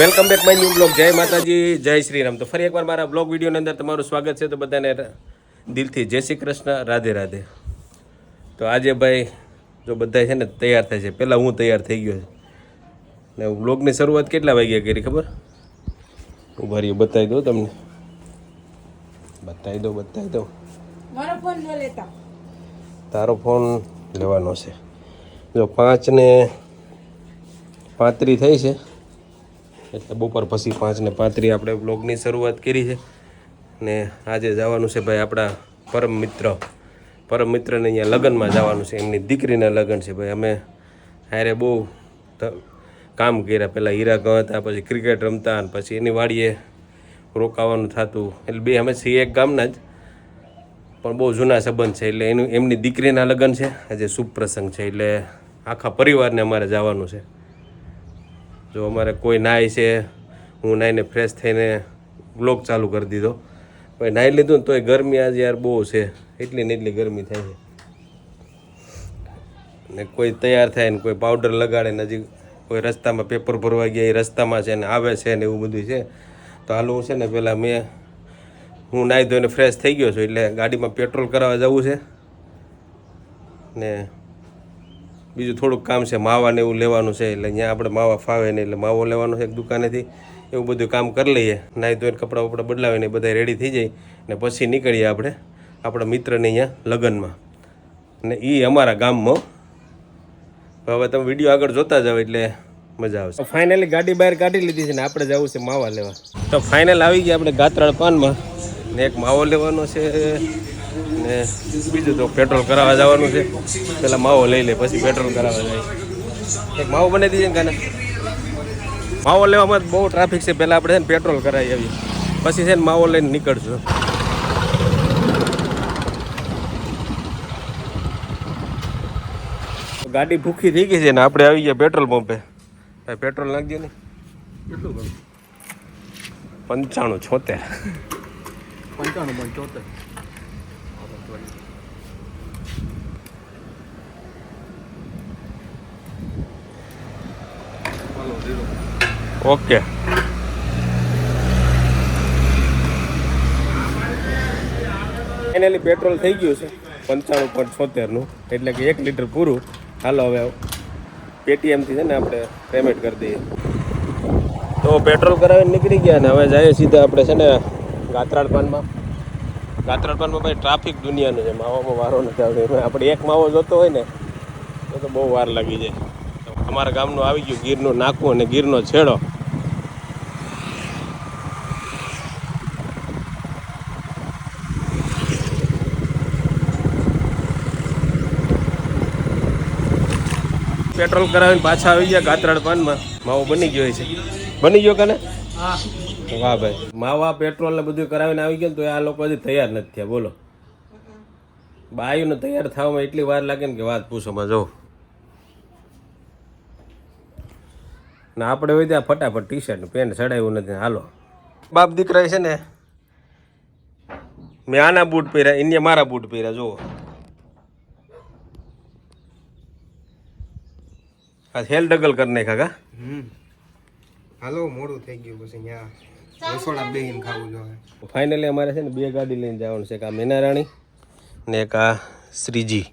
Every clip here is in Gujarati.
Welcome back my new blog. જય માતાજી જય શ્રી રામ તો ફરી એકવાર મારા બ્લોગ વિડીયોની અંદર તમારું સ્વાગત છે. તો બધાને દિલથી જય શ્રી કૃષ્ણ રાધે રાધે. તો આજે ભાઈ જો બધા છે ને તૈયાર થાય છે. પહેલાં હું તૈયાર થઈ ગયો છે. ને બ્લોગની શરૂઆત કેટલા વાગ્યા કરી ખબર? હું ભરી બતાવી દઉં તમને. બતાવી દઉં બતાવી દઉં. મારો ફોન ન લેતા. તારો ફોન લેવાનો છે. જો પાંચ ને પાંત્રી થઈ છે. એટલે બપોર પછી પાંચ ને પાંત્રી આપણે બ્લોગની શરૂઆત કરી છે. ને આજે જવાનું છે ભાઈ આપણા પરમ મિત્ર. પરમ મિત્રને અહીંયા લગ્નમાં જવાનું છે. એમની દીકરીના લગ્ન છે ભાઈ. અમે હારે બહુ કામ કર્યા. પહેલાં હીરા ગવાતા પછી ક્રિકેટ રમતા અને પછી એની વાડીએ રોકાવાનું થતું. એટલે બે અમે છીએ એક ગામના જ. પણ બહુ જૂના સંબંધ છે. એટલે એનું, એમની દીકરીના લગ્ન છે. આજે શુભ પ્રસંગ છે. એટલે આખા પરિવારને અમારે જવાનું છે. જો અમારે કોઈ નાય છે, હું નાઈને ફ્રેશ થઈને બ્લોગ ચાલુ કરી દીધો. પછી નાહી લીધું ને તોય ગરમી આજે યાર બહુ છે. એટલી ને એટલી ગરમી થાય છે. ને કોઈ તૈયાર થાય ને કોઈ પાવડર લગાડે ને હજી કોઈ રસ્તામાં પેપર ભરવા ગયા એ રસ્તામાં છે ને આવે છે ને એવું બધું છે. તો હાલ હું છે ને પહેલાં મેં, હું નાહી ધોઈને ફ્રેશ થઈ ગયો છું એટલે ગાડીમાં પેટ્રોલ કરાવવા જવું છે. ને બીજું થોડુંક કામ છે માવાને એવું લેવાનું છે એટલે અહીંયા આપણે માવા ફાવે નહીં એટલે માવો લેવાનો છે એક દુકાનેથી. એવું બધું કામ કરી લઈએ નાહી ધોઈને કપડાં બપડા બદલાવીને બધા રેડી થઈ જાય ને પછી નીકળીએ આપણે આપણા મિત્રને અહીંયા લગ્નમાં. ને એ અમારા ગામમાં. હવે તમે વીડિયો આગળ જોતા જાઓ એટલે મજા આવશે. ફાઇનલી ગાડી બહાર કાઢી લીધી છે ને આપણે જવું છે માવા લેવા. તો ફાઇનલ આવી ગયા આપણે ગાત્રાળ પાનમાં. ને એક માવો લેવાનો છે ને બીજું તો પેટ્રોલ કરાવવા જવાનું છે. પેલા માવો લઈ લે પછી પેટ્રોલ કરાવવા જાય. એક માવો બનાવી દીધી ને કાને. માવો લેવામાં બહુ ટ્રાફિક છે. પહેલાં આપણે છે ને પેટ્રોલ કરાવી આવીએ. પછી છે ને માવો લઈને નીકળશું. ગાડી ભૂખી થઈ ગઈ છે ને આપણે આવી ગયા પેટ્રોલ પંપે. ભાઈ પેટ્રોલ નાખજો ને. કેટલું કરું પંચાણું છોતેર. પંચાણું પંચોતેર ઓકે. ફાઇનલી પેટ્રોલ થઈ ગયું છે પંચાણું પોઈન્ટ છોતેરનું. એટલે કે એક લીટર પૂરું. હાલો હવે પેટીએમથી છે ને આપણે પેમેન્ટ કરી દઈએ. તો પેટ્રોલ કરાવીને નીકળી ગયા ને હવે જઈએ સીધા આપણે છે ને ગાત્રાળપાનમાં પાનમાં. ગાત્રાળ પાનમાં ભાઈ ટ્રાફિક દુનિયાનું છે. માવામાં વારો નથી આવતો. આપણે એક માવો જોતો હોય ને તો બહુ વાર લાગી જાય. અમારા ગામનું આવી ગયું ગીરનું નાકું અને ગીરનો છેડો. પેટ્રોલ કરાવીને પાછા આવી ગયા ગાત્રાળ પાનમાં. માવો બની ગયો છે. બની ગયો કને? વાહ ભાઈ. માવા પેટ્રોલ ને બધું કરાવીને આવી ગયો તો આ લોકો હજી તૈયાર નથી થયા. બોલો. બાયુને તૈયાર થવામાં એટલી વાર લાગે ને કે વાત પૂછો માં ને આપણે હોય ત્યાં ફટાફટ ટી શર્ટ પેન્ટ ચડાવ્યું નથી હાલો. બાપ દીકરા છે ને મેં આના બૂટ પહેર્યા એને મારા બૂટ પહેર્યા જુઓ. આ હેલ ડગલ કરી નાખ્યા કા? હમ. હાલો મોડું થઈ ગયું પછી અહીંયા રસોડા બેહીને ખાવું જોઈએ ફાઇનલી અમારે છે ને બે ગાડી લઈને જવાનું છે એક આ મેનારાણી ને એક આ શ્રીજી.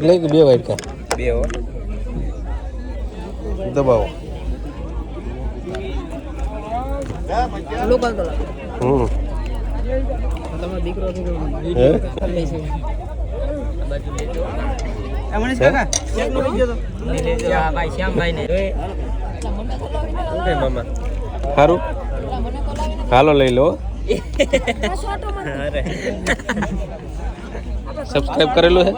એક લઈ કે બે વાઇટ કા બે હો. દબાવો. લોકલ તો હમ. તમારો દીકરો હાલો લઈ લો. સબસ્ક્રાઇબ કરેલું છે?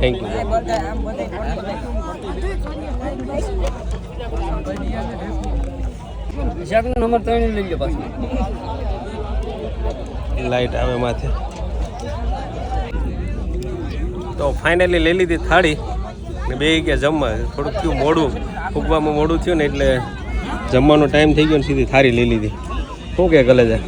થેન્ક યુ નંબર ત્રણ લઈ લો પાછું. લાઈટ આવે માથે. તો ફાઇનલી લઈ લીધી થાળી ને બે ગયા જમવા. થોડુંક થયું મોડું. ફૂગવામાં મોડું થયું ને એટલે જમવાનો ટાઈમ થઈ ગયો ને સીધી થાળી લઈ લીધી. શું કે ગલે છે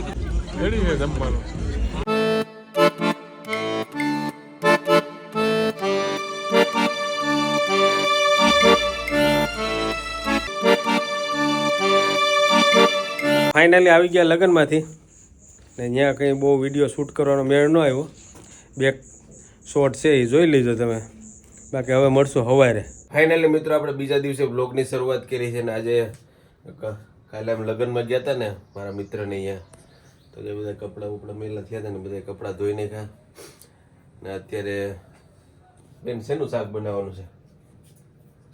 ફાઇનલી આવી ગયા લગ્નમાંથી. ને ત્યાં કંઈ બહુ વીડિયો શૂટ કરવાનો મેળ ન આવ્યો. બે શોર્ટ છે એ જોઈ લેજો તમે. બાકી હવે મળશું હવારે. ફાઇનલી મિત્રો આપણે બીજા દિવસે બ્લોગની શરૂઆત કરી છે ને આજે કાલે અમે લગ્નમાં ગયા હતા ને મારા મિત્રને અહીંયા. તો જે બધા કપડાં ઉપડા મેલા થયા હતા ને બધા કપડાં ધોઈ ખા ને અત્યારે બેન શેનું શાક બનાવવાનું છે?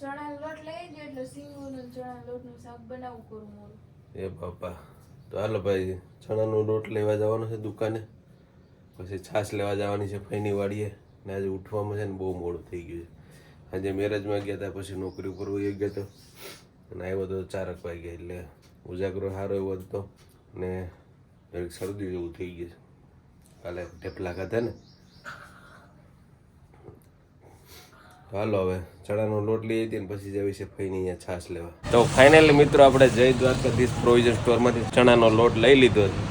ચણા લોટ લઈ એટલે સિંગુનું ચણા લોટનું શાક બનાવવું કરું મોડું એ બાપા. તો હાલો ભાઈ, ચણાનો લોટ લેવા જવાનો છે દુકાને. પછી છાશ લેવા જવાની છે ફઈની વાડીએ. ને આજે ઉઠવામાં છે ને બહુ મોડું થઈ ગયું છે. આજે મેરેજમાં ગયા હતા પછી નોકરી ઉપર વહી ગયો હતો અને આવ્યો તો ચારક વાગ્યા એટલે ઉજાગરો સારો એવો હતો. ને એક શરદી જેવું થઈ ગયું છે. કાલે ઢેપલા ખાધા ને તો હાલો હવે ચણાનો લોટ લઈ હતી ને પછી જવી છે ફઈની અહીંયા છાશ લેવા. તો ફાઇનલી મિત્રો આપણે જય દ્વારકાધીશ પ્રોવિઝન સ્ટોરમાંથી ચણાનો લોટ લઈ લીધો છે.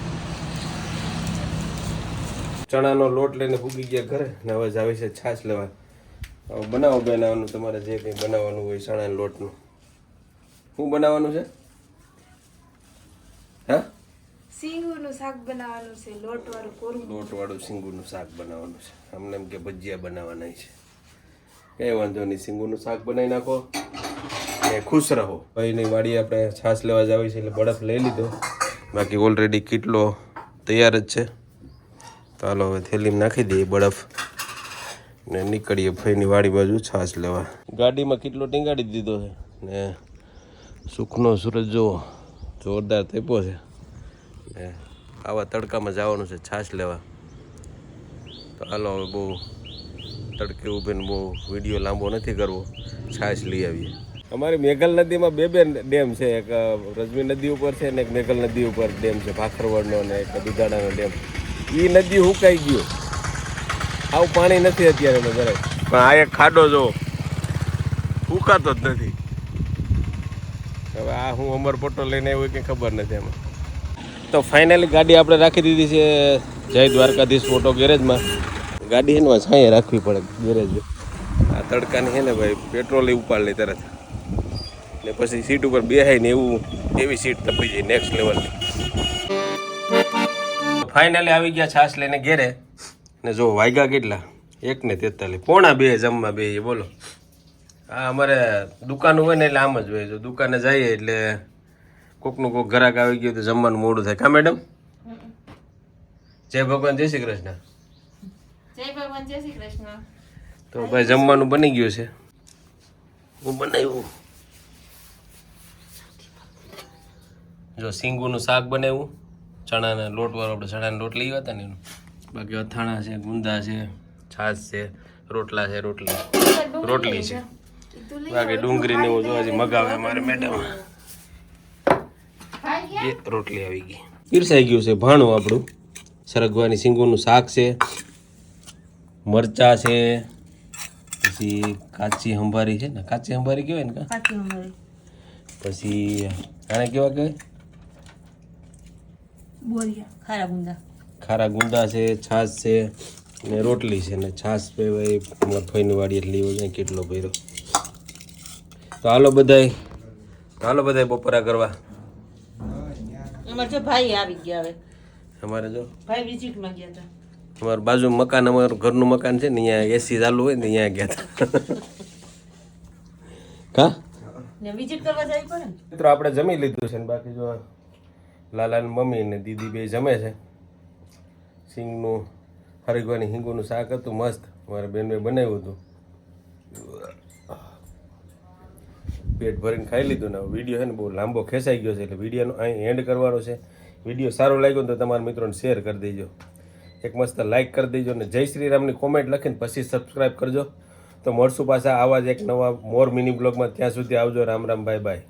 ચણાનો લોટ લઈને ભૂગી ગયા ઘરે ને હવે જાવી છે છાશ લેવા. હવે બનાવો બનાવવાનું તમારે જે કંઈ બનાવવાનું હોય ચણાના લોટનું. શું બનાવવાનું છે? હા? સિંગુનું શાક બનાવવાનું છે લોટવાળું કોરું? લોટવાળું સિંગુનું શાક બનાવવાનું છે. અમને એમ કે ભજીયા બનાવવાના છે. કંઈ વાંધો નહીં, સિંગુનું શાક બનાવી નાખો ને ખુશ રહો. ભાઈની વાડી આપણે છાશ લેવા જાવી છે એટલે બરફ લઈ લીધો. બાકી ઓલરેડી કેટલો તૈયાર જ છે. તો હાલો હવે થેલીમાં નાખી દઈએ બરફ ને નીકળીએ ભાઈની વાડી બાજુ છાશ લેવા. ગાડીમાં કેટલો ટીંગાડી દીધો છે ને સુખનો સૂરજ જુઓ, જોરદાર તેપો છે. ને આવા તડકામાં જવાનું છે છાશ લેવા. તો હાલો હવે બહુ તડકે ઊભીને બહુ વીડિયો લાંબો નથી કરવો છાશ લઈ આવીએ. અમારી મેઘલ નદીમાં બે બે ડેમ છે. એક રજમી નદી ઉપર છે ને એક મેઘલ નદી ઉપર ડેમ છે. ભાખરવડનો ને એક દુધાણાનો ડેમ. એ નદી હુકાઈ ગયો. આવું પાણી નથી અત્યારે જરાય પણ આ એક ખાડો જો હુકાતો જ નથી. હવે આ હું અમરપટ્ટો લઈને આવ્યો કંઈ ખબર નથી એમાં. તો ફાઇનલી ગાડી આપણે રાખી દીધી છે જય દ્વારકાધીશ મોટો ગેરેજમાં ગાડી એમાં છાંયે રાખવી પડે ગેરેજ. આ તડકાની છે ને ભાઈ પેટ્રોલ એ ઉપાડ લે તરત. ને પછી સીટ ઉપર બેહાય ને એવું એવી સીટ તપી જાય નેક્સ્ટ લેવલની ફાઇનલી આવી ગયા છાશ લઈને ઘેરે. ને જો વાગ્યા કેટલા? એક ને તેતાલીસ. પોણા બે જમવા બે બોલો. હા અમારે દુકાન હોય ને એટલે આમ જ હોય. જો દુકાને જઈએ એટલે કોકનું કોક ઘરાક આવી ગયું તો જમવાનું મોડું થાય. કા મેડમ જય ભગવાન જય શ્રી કૃષ્ણ. તો ભાઈ જમવાનું બની ગયું છે. હું બનાવ્યું? જો સિંગુનું શાક બનાવ્યું, ચણાના લોટવાળો આપણે ચણાના લોટ લઈ હતા ને બાકી અથાણા છે, ગુંદા છે, છાશ છે, રોટલા છે, રોટલી. રોટલી છે. બાકી ડુંગળી ને એવું જોવા મગાવે મારે મેડમ. રોટલી આવી ગઈ. પીરસાઈ ગયું છે, ભાણું આપણું. સરગવાની સિંગુનું શાક છે. મરચા છે પછી કાચી હંભારી છે ને કાચી હંભારી કહેવાય ને કા? પછી આને કેવા કહેવાય? ખારા ગુંદા. ખારા ગુંદા છે છાશ છે ને રોટલી છે ને છાશ પે ભાઈ મફઈની વાડી એટલે જાય કેટલો ભર્યો. તો હાલો બધાય હાલો બધાય બપોરા કરવા. અમારે જો ભાઈ આવી ગયા હવે. અમારે જો. ભાઈ વિઝિટમાં ગયા હતા. અમારું બાજુ મકાન અમારું ઘરનું મકાન છે ને અહીંયા એસી ચાલુ હોય ને અહીંયા ગયા હતા. કા? મિત્રો આપણે જમી લીધું છે ને બાકી જો લાલાની મમ્મી ને દીદી બે જમે છે. સિંગનું હરિગવાની હિંગુનું શાક હતું મસ્ત. મારા બેનને બનાવ્યું હતું. પેટ ભરીને ખાઈ લીધું ને વીડિયો છે ને બહુ લાંબો ખેંચાઈ ગયો છે એટલે વિડીયોનો અહીં એન્ડ કરવાનો છે. વીડિયો સારો લાગ્યો તો તમારા મિત્રોને શેર કરી દેજો. એક મસ્ત લાઈક કરી દેજો અને જય શ્રી રામની કોમેન્ટ લખીને પછી સબસ્ક્રાઈબ કરજો. તો મળશું પાછા આવા જ એક નવા મોર મિની બ્લોગમાં ત્યાં સુધી આવજો. Ram Ram bye bye